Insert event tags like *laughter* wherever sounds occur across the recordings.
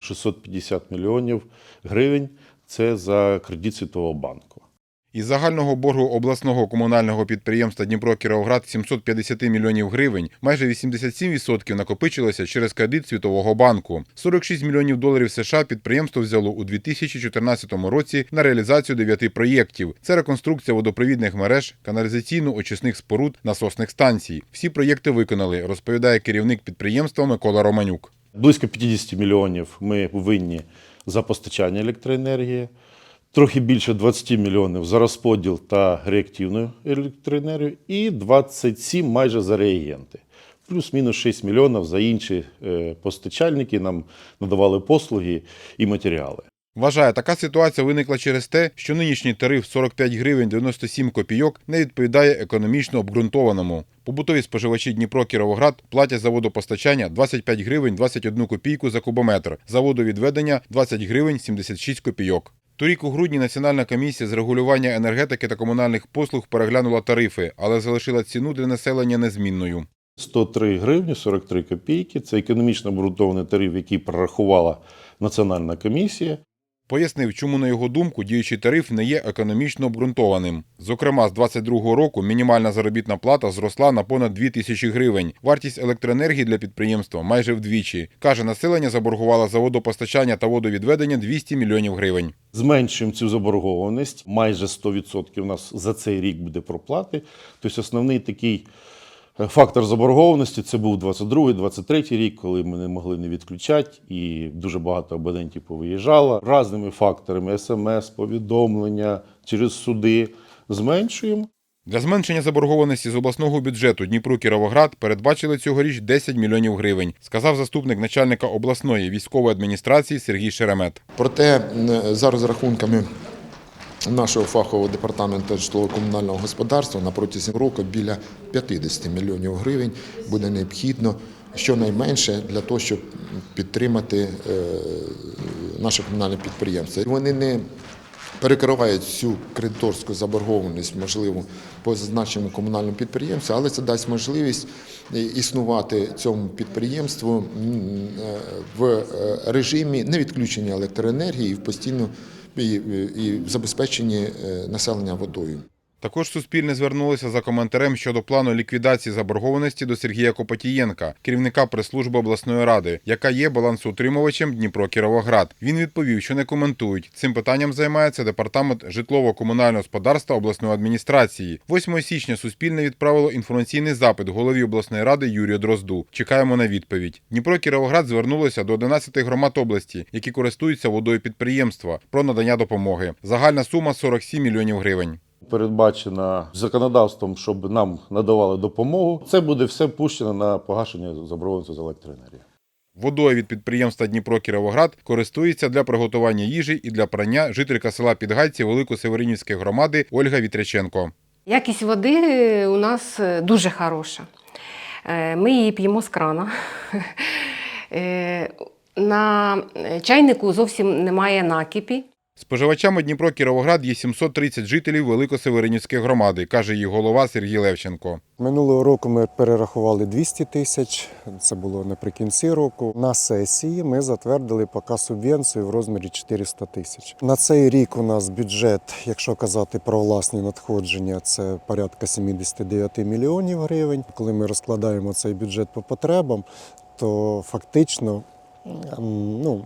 650 мільйонів гривень це за кредит Світового банку. Із загального боргу обласного комунального підприємства Дніпро Кіровоград 750 мільйонів гривень, майже 87% накопичилося через кредит Світового банку. 46 мільйонів доларів США підприємство взяло у 2014 році на реалізацію дев'яти проєктів. Це реконструкція водопровідних мереж, каналізаційно-очисних споруд, насосних станцій. Всі проєкти виконали, розповідає керівник підприємства Микола Романюк. Близько 50 мільйонів ми винні за постачання електроенергії, трохи більше 20 мільйонів за розподіл та реактивну електроенергію і 27 майже за реагенти. Плюс-мінус 6 мільйонів за інші е, постачальники нам надавали послуги і матеріали. Вважає, така ситуація виникла через те, що нинішній тариф 45 гривень 97 копійок не відповідає економічно обґрунтованому. Побутові споживачі Дніпро Кіровоград платять за водопостачання 25 гривень 21 копійку за кубометр, за водовідведення 20 гривень 76 копійок. Торік у грудні Національна комісія з регулювання енергетики та комунальних послуг переглянула тарифи, але залишила ціну для населення незмінною. 103 гривні 43 копійки це економічно обґрунтований тариф, який прорахувала Національна комісія. Пояснив, чому, на його думку, діючий тариф не є економічно обґрунтованим. Зокрема, з 2022 року мінімальна заробітна плата зросла на понад 2 тисячі гривень. Вартість електроенергії для підприємства майже вдвічі. Каже, населення заборгувало за водопостачання та водовідведення 200 мільйонів гривень. Зменшуємо цю заборгованість. Майже 100% у нас за цей рік буде проплати. Тобто основний такий фактор заборгованості це був 22-23 рік, коли ми не могли не відключати, і дуже багато абонентів повиїжджало. Разними факторами смс, повідомлення через суди зменшуємо. Для зменшення заборгованості з обласного бюджету Дніпру Кіровоград передбачили цьогоріч 10 мільйонів гривень, сказав заступник начальника обласної військової адміністрації Сергій Шеремет. Проте за розрахунками нашого фахового департаменту житлово-комунального господарства на протязі року біля 50 мільйонів гривень буде необхідно щонайменше для того, щоб підтримати е, наше комунальне підприємство. Вони не перекривають всю кредиторську заборгованість, можливо, по зазначеному комунальному підприємству, але це дасть можливість е, існувати цьому підприємству е, в режимі невідключення електроенергії і в постійно і, і забезпеченні е, населення водою. Також Суспільне звернулося за коментарем щодо плану ліквідації заборгованості до Сергія Копотієнка, керівника прес-служби обласної ради, яка є балансоутримувачем Дніпро Кіровоград. Він відповів, що не коментують. Цим питанням займається департамент житлово-комунального господарства обласної адміністрації. 8 січня Суспільне відправило інформаційний запит голові обласної ради Юрію Дрозду. Чекаємо на відповідь. Дніпро Кіровоград звернулося до 11 громад області, які користуються водою підприємства, про надання допомоги. Загальна сума 47 мільйонів гривень. Передбачено законодавством, щоб нам надавали допомогу. Це буде все пущено на погашення заборгованості за електроенергію. Водою від підприємства Дніпро Кіровоград користується для приготування їжі і для прання жителька села Підгайці Великосеверинівської громади Ольга Вітряченко. Якість води у нас е, дуже хороша. Е, Ми її п'ємо з крана. *laughs* Е, На чайнику зовсім немає накипі. Споживачами Дніпро Кіровоград є 730 жителів Великосеверинівської громади, каже її голова Сергій Левченко. Минулого року ми перерахували 200 тисяч, це було наприкінці року. На сесії ми затвердили поки субвенцію в розмірі 400 тисяч. На цей рік у нас бюджет, якщо казати про власні надходження, це порядка 79 мільйонів гривень. Коли ми розкладаємо цей бюджет по потребам, то фактично ну,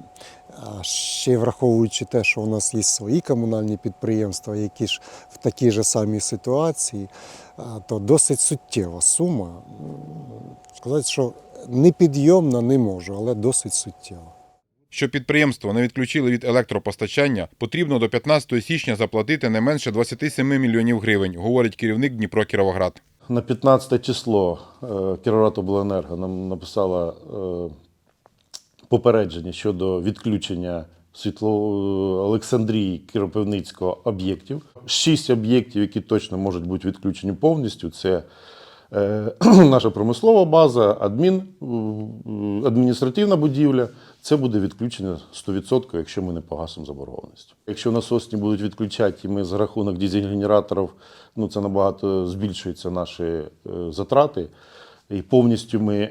а ще враховуючи те, що у нас є свої комунальні підприємства, які ж в такій же самій ситуації, то досить суттєва сума. Сказати, що непідйомна не можу, але досить суттєва. Щоб підприємство не відключили від електропостачання, потрібно до 15 січня заплатити не менше 27 мільйонів гривень, говорить керівник Дніпро Кіровоград. На 15 число е, Кіровоградобленерго нам написала е, попередження щодо відключення світло Олександрії Кіропивницького об'єктів. Шість об'єктів, які точно можуть бути відключені повністю. Це е, *clears throat* наша промислова база, адмін, е, адміністративна будівля. Це буде відключення 100%, якщо ми не погасимо заборгованість. Якщо насосні будуть відключати, і ми за рахунок дизель-генераторів, ну це набагато збільшується наші е, затрати. І повністю ми,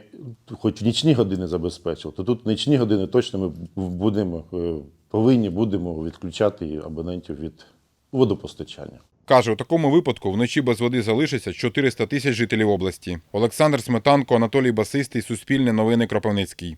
хоч в нічні години забезпечили, то тут в нічні години точно ми будемо, е, повинні будемо відключати абонентів від водопостачання. Каже, у такому випадку вночі без води залишиться 400 тисяч жителів області. Олександр Сметанко, Анатолій Басистий, Суспільне новини Кропивницький.